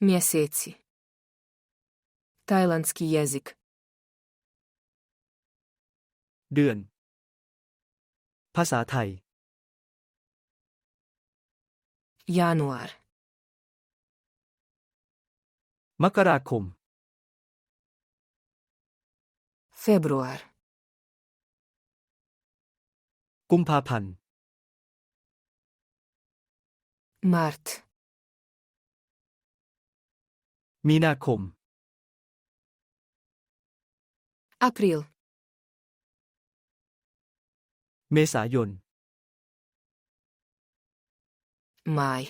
Месяци. Тайландski jezik. เดือน ภาษาไทย Januar. มกราคม Februar. กุมภาพันธ์ Mart. มีนาคม а п р е л เมษายนมาย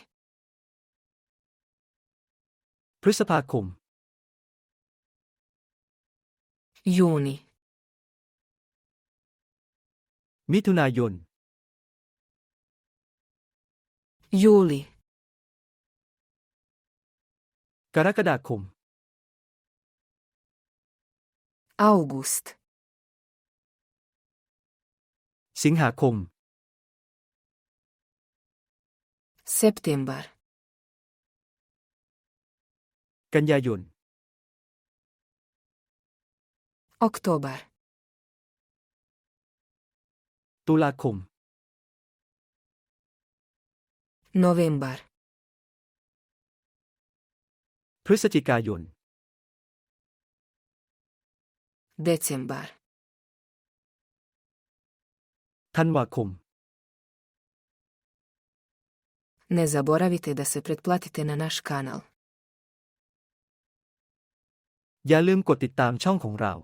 พฤษภาคมูน и มิถุนายน юли กรกฎาคม August สิงหาคม September กันยายน Oktober ตุลาคม November พฤศจิกายน December ธันวาคม Ne zaboravite da se pretplatite na n อย่าลืมกดติดตามช่องของเรา